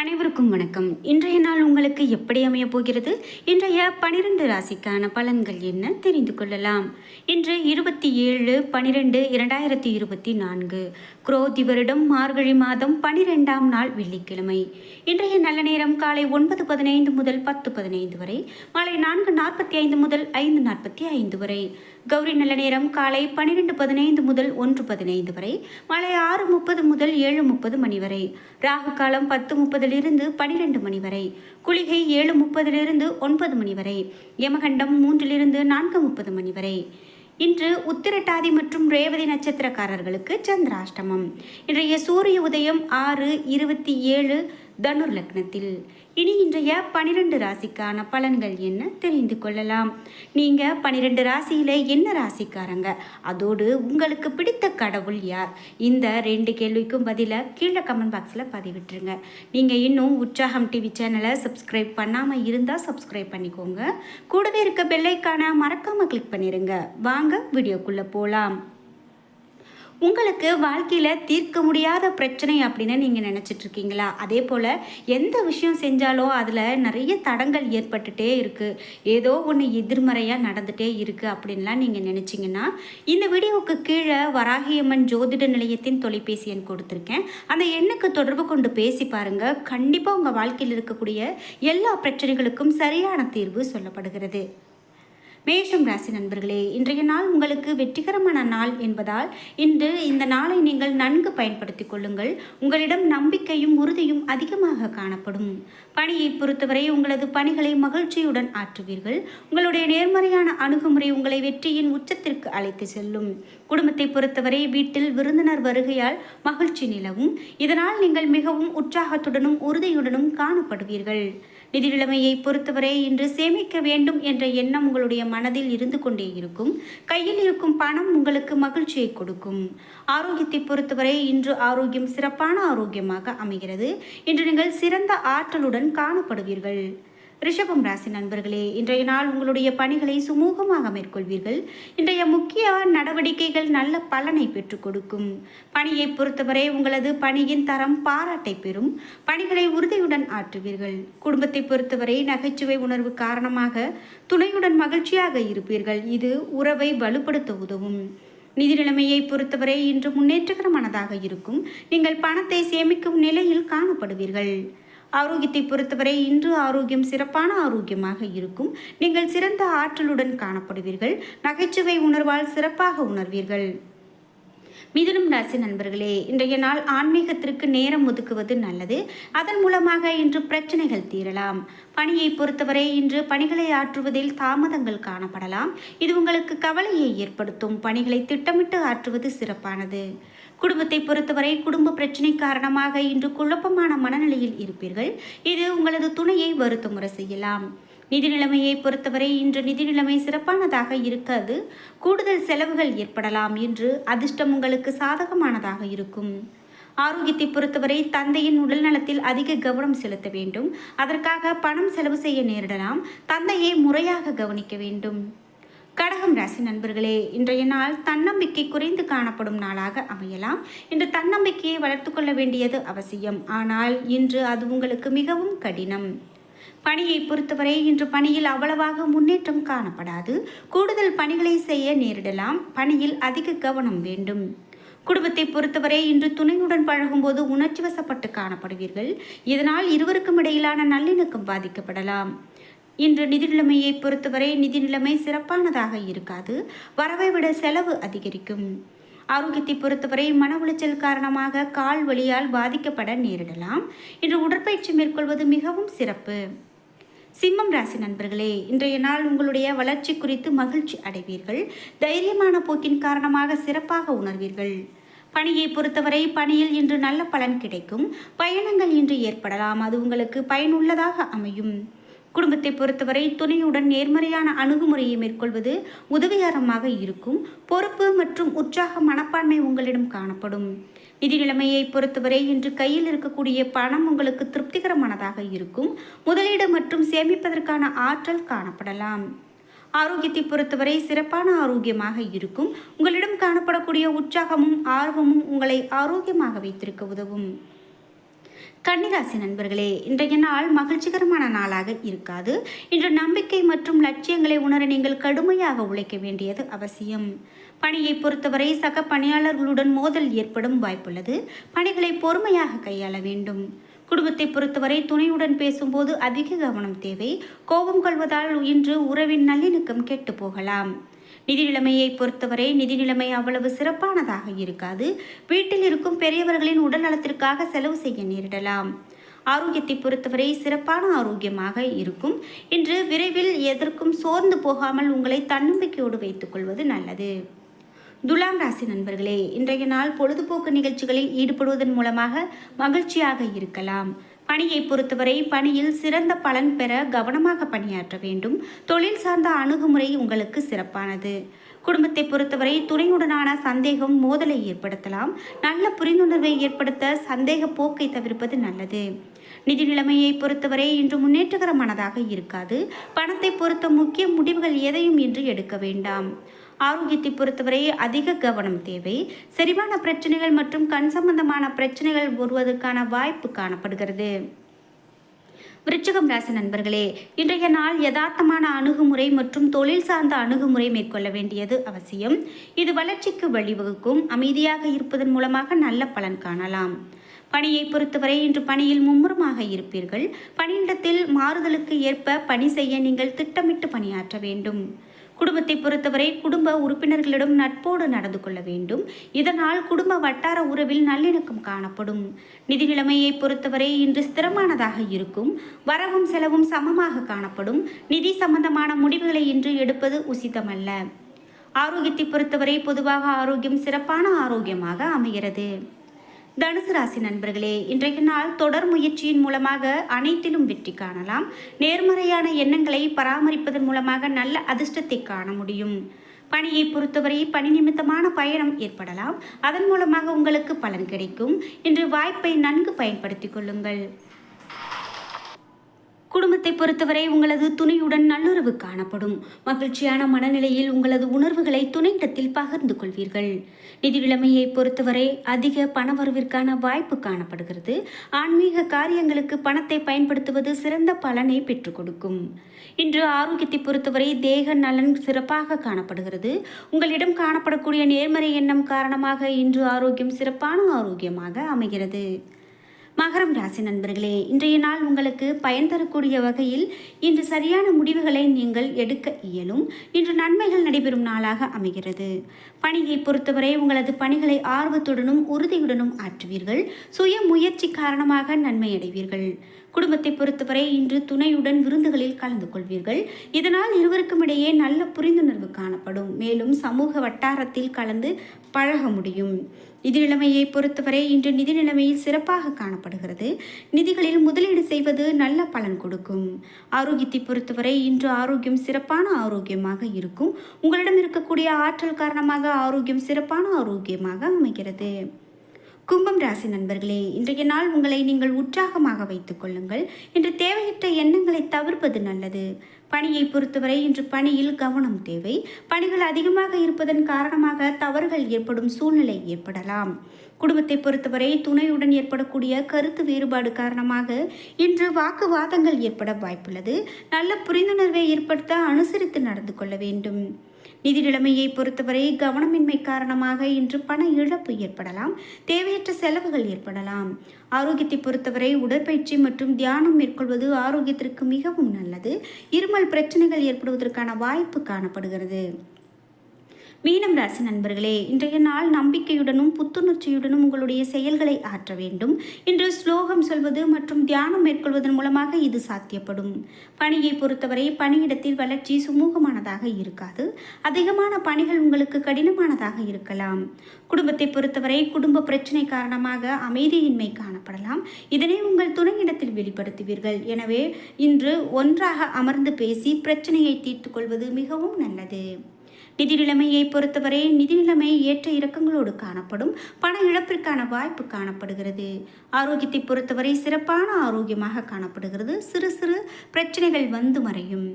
அனைவருக்கும் வணக்கம். இன்றைய நாள் உங்களுக்கு எப்படி அமைய போகிறது? இன்றைய பனிரெண்டு ராசிக்கான பலன்கள் என்ன தெரிந்து கொள்ளலாம். இன்று இருபத்தி ஏழு பனிரெண்டு இரண்டாயிரத்தி இருபத்தி நான்கு. குரோதி வருடம் மார்கழி மாதம் பனிரெண்டாம் நாள் வெள்ளிக்கிழமை. இன்றைய நல்ல நேரம் காலை ஒன்பது பதினைந்து முதல் பத்து பதினைந்து வரை மாலை நான்கு நாற்பத்தி ஐந்து முதல் ஐந்து நாற்பத்தி ஐந்து வரை. கௌரி நல்ல நேரம். காலை பன்னிரெண்டு பதினைந்து முதல் ஒன்று பதினைந்து வரை. மாலை ஆறு முப்பது முதல் ஏழு முப்பது மணி வரை. ராகு காலம் பத்து முப்பதிலிருந்து பனிரெண்டு மணி வரை. குளிகை ஏழு முப்பதிலிருந்து ஒன்பது மணி வரை. யமகண்டம் மூன்றிலிருந்து நான்கு முப்பது மணி வரை. இன்று உத்திரட்டாதி மற்றும் ரேவதி நட்சத்திரக்காரர்களுக்கு சந்திராஷ்டமம். இன்றைய சூரிய உதயம் ஆறு இருபத்தி ஏழு தனுர் லக்னத்தில். இனி இன்றைய பனிரெண்டு ராசிக்கான பலன்கள் என்ன தெரிந்து கொள்ளலாம். நீங்க பனிரெண்டு ராசியில என்ன ராசிக்காரங்க? அதோடு உங்களுக்கு பிடித்த கடவுள் யார்? இந்த ரெண்டு கேள்விக்கும் பதில கீழே கமெண்ட் பாக்ஸில் பதிவிட்டுருங்க. நீங்க இன்னும் உற்சாகம் டிவி சேனலை சப்ஸ்கிரைப் பண்ணாம இருந்தா சப்ஸ்கிரைப் பண்ணிக்கோங்க. கூடவே இருக்க பெல்லைக்கான மறக்காம கிளிக் பண்ணிருங்க. வாங்க வீடியோக்குள்ள போலாம். உங்களுக்கு வாழ்க்கையில் தீர்க்க முடியாத பிரச்சனை அப்படின்னு நீங்கள் நினச்சிட்ருக்கீங்களா? அதே போல் எந்த விஷயம் செஞ்சாலும் அதில் நிறைய தடங்கள் ஏற்பட்டுட்டே இருக்குது ஏதோ ஒன்று எதிர்மறையாக நடந்துகிட்டே இருக்குது அப்படின்லாம் நீங்கள் நினச்சிங்கன்னா இந்த வீடியோவுக்கு கீழே வராகியம்மன் ஜோதிட நிலையத்தின் தொலைபேசி எண் கொடுத்துருக்கேன். அந்த எண்ணுக்கு தொடர்பு கொண்டு பேசி பாருங்கள் கண்டிப்பாக உங்கள் வாழ்க்கையில் இருக்கக்கூடிய எல்லா பிரச்சனைகளுக்கும் சரியான தீர்வு சொல்லப்படுகிறது. மேஷம் ராசி நண்பர்களே இன்றைய நாள் உங்களுக்கு வெற்றிகரமான நாள் என்பதால் இன்று இந்த நாளை நீங்கள் நன்கு பயன்படுத்திக் கொள்ளுங்கள். உங்களிடம் நம்பிக்கையும் உறுதியும் அதிகமாக காணப்படும். பணியை பொறுத்தவரை உங்களது பணிகளை மகிழ்ச்சியுடன் ஆற்றுவீர்கள். உங்களுடைய நேர்மறையான அணுகுமுறை உங்களை வெற்றியின் உச்சத்திற்கு அழைத்து செல்லும். குடும்பத்தை பொறுத்தவரை வீட்டில் விருந்தினர் வருகையால் மகிழ்ச்சி நிலவும். இதனால் நீங்கள் மிகவும் உற்சாகத்துடனும் உறுதியுடனும் காணப்படுவீர்கள். நிதி நிலைமையை பொறுத்தவரை இன்று சேமிக்க வேண்டும் என்ற எண்ணம் உங்களுடைய மனதில் இருந்து கொண்டே இருக்கும். கையில் இருக்கும் பணம் உங்களுக்கு மகிழ்ச்சியை கொடுக்கும். ஆரோக்கியத்தை பொறுத்தவரை இன்று ஆரோக்கியம் சிறப்பான ஆரோக்கியமாக அமைகிறது. இன்று நீங்கள் சிறந்த ஆற்றலுடன் காணப்படுவீர்கள். ரிஷபம் ராசி நண்பர்களே இன்றைய நாள் உங்களுடைய பணிகளை சுமூகமாக மேற்கொள்வீர்கள். இன்றைய முக்கிய நடவடிக்கைகள் நல்ல பலனை பெற்றுக் கொடுக்கும். பணியை பொறுத்தவரை உங்களது பணியின் தரம் பாராட்டை பெறும். பணிகளை உறுதியுடன் ஆற்றுவீர்கள். குடும்பத்தை பொறுத்தவரை நகைச்சுவை உணர்வு காரணமாக துணையுடன் மகிழ்ச்சியாக இருப்பீர்கள். இது உறவை வலுப்படுத்த உதவும். நிதி நிலைமையை பொறுத்தவரை இன்று முன்னேற்றகரமானதாக இருக்கும். நீங்கள் பணத்தை சேமிக்கும் நிலையில் காணப்படுவீர்கள். ஆரோக்கியத்தை பொறுத்தவரை இன்று ஆரோக்கியம் சிறப்பான ஆரோக்கியமாக இருக்கும். நீங்கள் சிறந்த ஆற்றலுடன் காணப்படுவீர்கள். நகைச்சுவை உணர்வால் சிறப்பாக உணர்வீர்கள். மிதுனம் ராசி நண்பர்களே இன்றைய நாள் ஆன்மீகத்திற்கு நேரம் ஒதுக்குவது நல்லது. அதன் மூலமாக இன்று பிரச்சனைகள் தீரலாம். பணியை பொறுத்தவரை இன்று பணிகளை ஆற்றுவதில் தாமதங்கள் காணப்படலாம். இது உங்களுக்கு கவலையை ஏற்படுத்தும். பணிகளை திட்டமிட்டு ஆற்றுவது சிறப்பானது. குடும்பத்தை பொறுத்தவரை குடும்ப பிரச்சனை காரணமாக இன்று குழப்பமான மனநிலையில் இருப்பீர்கள். இது உங்களது துணையை வருத்தமுறை செய்யலாம். நிதி நிலைமையை பொறுத்தவரை இன்று நிதி நிலைமை சிறப்பானதாக இருக்காது. கூடுதல் செலவுகள் ஏற்படலாம் என்று அதிர்ஷ்டம் உங்களுக்கு சாதகமானதாக இருக்கும். ஆரோக்கியத்தை பொறுத்தவரை தந்தையின் உடல் நலத்தில் அதிக கவனம் செலுத்த வேண்டும். அதற்காக பணம் செலவு செய்ய நேரிடலாம். தந்தையை முறையாக கவனிக்க வேண்டும். கடகம் ராசி நண்பர்களே இன்றைய நாள் தன்னம்பிக்கை குறைந்து காணப்படும் நாளாக அமையலாம். இன்று தன்னம்பிக்கையை வளர்த்து கொள்ள வேண்டியது அவசியம். ஆனால் இன்று அது உங்களுக்கு மிகவும் கடினம். பணியை பொறுத்தவரை இன்று பணியில் அவ்வளவாக முன்னேற்றம் காணப்படாது. கூடுதல் பணிகளை செய்ய நேரிடலாம். பணியில் அதிக கவனம் வேண்டும். குடும்பத்தை பொறுத்தவரை இன்று துணையுடன் பழகும்போது உணர்ச்சி வசப்பட்டு காணப்படுவீர்கள். இதனால் இருவருக்கும் இடையிலான நல்லிணக்கம் பாதிக்கப்படலாம். இன்று நிதி நிலைமையை பொறுத்தவரை நிதி நிலைமை சிறப்பானதாக இருக்காது. வரவை விட செலவு அதிகரிக்கும். ஆரோக்கியத்தை பொறுத்தவரை மன உளைச்சல் காரணமாக கால் வலியால் பாதிக்கப்பட நேரிடலாம். இன்று உடற்பயிற்சி மேற்கொள்வது மிகவும் சிறப்பு. சிம்மம் ராசி நண்பர்களே இன்றைய நாள் உங்களுடைய வளர்ச்சி குறித்து மகிழ்ச்சி அடைவீர்கள். தைரியமான போக்கின் காரணமாக சிறப்பாக உணர்வீர்கள். பணியை பொறுத்தவரை பணியில் இன்று நல்ல பலன் கிடைக்கும். பயணங்கள் இன்று ஏற்படலாம். அது உங்களுக்கு பயனுள்ளதாக அமையும். குடும்பத்தை பொறுத்தவரை துணையுடன் நேர்மறையான அணுகுமுறையை மேற்கொள்வது உதவிகரமாக இருக்கும். பொறுப்பு மற்றும் உற்சாக மனப்பான்மை உங்களிடம் காணப்படும். நிதி நிலைமையை பொறுத்தவரை இன்று கையில் இருக்கக்கூடிய பணம் உங்களுக்கு திருப்திகரமானதாக இருக்கும். முதலீடு மற்றும் சேமிப்பதற்கான ஆற்றல் காணப்படலாம். ஆரோக்கியத்தை பொறுத்தவரை சிறப்பான ஆரோக்கியமாக இருக்கும். உங்களிடம் காணப்படக்கூடிய உற்சாகமும் ஆர்வமும் உங்களை ஆரோக்கியமாக வைத்திருக்க உதவும். கன்னிராசி நண்பர்களே இன்றைய நாள் மகிழ்ச்சிகரமான நாளாக இருக்காது. இன்று நம்பிக்கை மற்றும் லட்சியங்களை உணர நீங்கள் கடுமையாக உழைக்க வேண்டியது அவசியம். பணியை பொறுத்தவரை சக பணியாளர்களுடன் மோதல் ஏற்படும் வாய்ப்புள்ளது. பணிகளை பொறுமையாக கையாள வேண்டும். குடும்பத்தை பொறுத்தவரை துணையுடன் பேசும்போது அதிக கவனம் தேவை. கோபம் கொள்வதால் இன்று உறவின் நல்லிணக்கம் கெட்டு போகலாம். நிதி நிலைமையை பொறுத்தவரை நிதி நிலைமை அவ்வளவு சிறப்பானதாக இருக்காது. வீட்டில் இருக்கும் பெரியவர்களின் உடல் நலத்திற்காக செலவு செய்ய நேரிடலாம். ஆரோக்கியத்தை பொறுத்தவரை சிறப்பான ஆரோக்கியமாக இருக்கும். இன்று விரைவில் எதற்கும் சோர்ந்து போகாமல் உங்களை தன்னம்பிக்கையோடு வைத்துக் கொள்வது நல்லது. துலாம் ராசி நண்பர்களே இன்றைய நாள் பொழுதுபோக்கு நிகழ்ச்சிகளில் ஈடுபடுவதன் மூலமாக மகிழ்ச்சியாக இருக்கலாம். பணியை பொறுத்தவரை பணியில் சிறந்த பலன் பெற கவனமாக பணியாற்ற வேண்டும். தொழில் சார்ந்த அணுகுமுறை உங்களுக்கு சிறப்பானது. குடும்பத்தை பொறுத்தவரை துணையுடனான சந்தேகம் மோதலை ஏற்படுத்தலாம். நல்ல புரிந்துணர்வை ஏற்படுத்த சந்தேக போக்கை தவிர்ப்பது நல்லது. நிதி நிலைமையை பொறுத்தவரை இன்று முன்னேற்றகரமானதாக இருக்காது. பணத்தை பொறுத்த முக்கிய முடிவுகள் எதையும் இன்று எடுக்க வேண்டாம். ஆரோக்கியத்தை பொறுத்தவரை அதிக கவனம் தேவை. செரிமான பிரச்சனைகள் மற்றும் கண் சம்பந்தமான பிரச்சனைகள் வருவதற்கான வாய்ப்பு காணப்படுகிறது. விருச்சிகம் ராசி நண்பர்களே இன்றைய நாள் யதார்த்தமான அணுகுமுறை மற்றும் தொழில் சார்ந்த அணுகுமுறை மேற்கொள்ள வேண்டியது அவசியம். இது வளர்ச்சிக்கு வழிவகுக்கும். அமைதியாக இருப்பதன் மூலமாக நல்ல பலன் காணலாம். பணியை பொறுத்தவரை இன்று பணியில் மும்முரமாக இருப்பீர்கள். பணியிடத்தில் மாறுதலுக்கு ஏற்ப பணி செய்ய நீங்கள் திட்டமிட்டு பணியாற்ற வேண்டும். குடும்பத்தை பொறுத்தவரை குடும்ப உறுப்பினர்களிடம் நட்போடு நடந்து கொள்ள வேண்டும். இதனால் குடும்ப வட்டார உறவில் நல்லிணக்கம் காணப்படும். நிதி நிலைமையை பொறுத்தவரை இன்று ஸ்திரமானதாக இருக்கும். வரவும் செலவும் சமமாக காணப்படும். நிதி சம்பந்தமான முடிவுகளை இன்று எடுப்பது உசிதமல்ல. ஆரோக்கியத்தை பொறுத்தவரை பொதுவாக ஆரோக்கியம் சிறப்பான ஆரோக்கியமாக அமைகிறது. தனுசு ராசி நண்பர்களே இன்றைய நாள் தொடர் முயற்சியின் மூலமாக அனைத்திலும் வெற்றி காணலாம். நேர்மறையான எண்ணங்களை பராமரிப்பதன் மூலமாக நல்ல அதிர்ஷ்டத்தை காண முடியும். பணியை பொறுத்தவரை பணி நிமித்தமான பயணம் ஏற்படலாம். அதன் மூலமாக உங்களுக்கு பலன் கிடைக்கும். இன்று வாய்ப்பை நன்கு பயன்படுத்திக் கொள்ளுங்கள். குடும்பத்தை பொறுத்தவரை உங்களது துணையுடன் நல்லுறவு காணப்படும். மகிழ்ச்சியான மனநிலையில் உங்களது உணர்வுகளை துணையிடத்தில் பகிர்ந்து கொள்வீர்கள். நிதி நிலைமையை பொறுத்தவரை அதிக பணவரவிற்கான வாய்ப்பு காணப்படுகிறது. ஆன்மீக காரியங்களுக்கு பணத்தை பயன்படுத்துவது சிறந்த பலனை பெற்றுக் கொடுக்கும். இன்று ஆரோக்கியத்தை பொறுத்தவரை தேக நலன் சிறப்பாக காணப்படுகிறது. உங்களிடம் காணப்படக்கூடிய நேர்மறை எண்ணம் காரணமாக இன்று ஆரோக்கியம் சிறப்பான ஆரோக்கியமாக அமைகிறது. மகரம் ராசி நண்பர்களே இன்றைய நாள் உங்களுக்கு பயன் தரக்கூடிய வகையில் இன்று சரியான முடிவுகளை நீங்கள் எடுக்க இயலும். இன்று நன்மைகள் நடைபெறும் நாளாக அமைகிறது. பணியை பொறுத்தவரை உங்களது பணிகளை ஆர்வத்துடனும் உறுதியுடனும் ஆற்றுவீர்கள். சுய முயற்சி காரணமாக நன்மை அடைவீர்கள். குடும்பத்தை பொறுத்தவரை இன்று துணையுடன் விருந்துகளில் கலந்து கொள்வீர்கள். இதனால் இருவருக்கும் இடையே நல்ல புரிந்துணர்வு காணப்படும். மேலும் சமூக வட்டாரத்தில் கலந்து பழக முடியும். நிதி நிலைமையை பொறுத்தவரை இன்று நிதி நிலைமையில் சிறப்பாக காணப்படுகிறது. நிதிகளில் முதலீடு செய்வது நல்ல பலன் கொடுக்கும். ஆரோக்கியத்தை பொறுத்தவரை இன்று ஆரோக்கியம் சிறப்பான ஆரோக்கியமாக இருக்கும். உங்களிடம் இருக்கக்கூடிய ஆற்றல் காரணமாக ஆரோக்கியம் சிறப்பான ஆரோக்கியமாக அமைகிறது. கும்பம் ராசி நண்பர்களே இன்றைய நாள் உங்களை நீங்கள் உற்சாகமாக வைத்துக் கொள்ளுங்கள். இன்று தேவையற்ற எண்ணங்களை தவிர்ப்பது நல்லது. பணியை பொறுத்தவரை இன்று பணியில் கவனம் தேவை. பணிகள் அதிகமாக இருப்பதன் காரணமாக தவறுகள் ஏற்படும் சூழ்நிலை ஏற்படலாம். குடும்பத்தை பொறுத்தவரை துணையுடன் ஏற்படக்கூடிய கருத்து வேறுபாடு காரணமாக இன்று வாக்குவாதங்கள் ஏற்பட வாய்ப்புள்ளது. நல்ல புரிந்துணர்வை ஏற்படுத்த அனுசரித்து நடந்து கொள்ள வேண்டும். நிதி நிலைமையை பொறுத்தவரை கவனமின்மை காரணமாக இன்று பண இழப்பு ஏற்படலாம். தேவையற்ற செலவுகள் ஏற்படலாம். ஆரோக்கியத்தை பொறுத்தவரை உடற்பயிற்சி மற்றும் தியானம் மேற்கொள்வது ஆரோக்கியத்திற்கு மிகவும் நல்லது. இருமல் பிரச்சனைகள் ஏற்படுவதற்கான வாய்ப்பு காணப்படுகிறது. மீனம் ராசி நண்பர்களே இன்றைய நாள் நம்பிக்கையுடனும் புத்துணர்ச்சியுடனும் உங்களுடைய செயல்களை ஆற்ற வேண்டும். இன்று ஸ்லோகம் சொல்வது மற்றும் தியானம் மேற்கொள்வதன் மூலமாக இது சாத்தியப்படும். பணியை பொறுத்தவரை பணியிடத்தில் வளர்ச்சி சுமூகமானதாக இருக்காது. அதிகமான பணிகள் உங்களுக்கு கடினமானதாக இருக்கலாம். குடும்பத்தை பொறுத்தவரை குடும்ப பிரச்சனை காரணமாக அமைதியின்மை காணப்படலாம். இதனை உங்கள் துணையிடத்தில் வெளிப்படுத்துவீர்கள். எனவே இன்று ஒன்றாக அமர்ந்து பேசி பிரச்சனையை தீர்த்து கொள்வது மிகவும் நல்லது. நிதி நிலைமையை பொறுத்தவரை நிதி நிலைமை ஏற்ற இறக்கங்களோடு காணப்படும் பண இழப்பிற்கான வாய்ப்பு காணப்படுகிறது. ஆரோக்கியத்தை பொறுத்தவரை சிறப்பான ஆரோக்கியமாக காணப்படுகிறது. சிறு சிறு பிரச்சனைகள் வந்து மறையும்.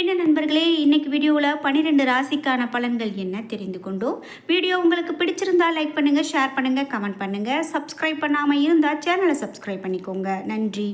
என்ன நண்பர்களே இன்னைக்கு வீடியோவில் பன்னிரெண்டு ராசிக்கான பலன்கள் என்ன தெரிந்து கொண்டோம். வீடியோ உங்களுக்கு பிடிச்சிருந்தால் லைக் பண்ணுங்கள் ஷேர் பண்ணுங்கள் கமெண்ட் பண்ணுங்கள் சப்ஸ்கிரைப் பண்ணாமல் இருந்தால் சேனலை சப்ஸ்கிரைப் பண்ணிக்கோங்க. நன்றி.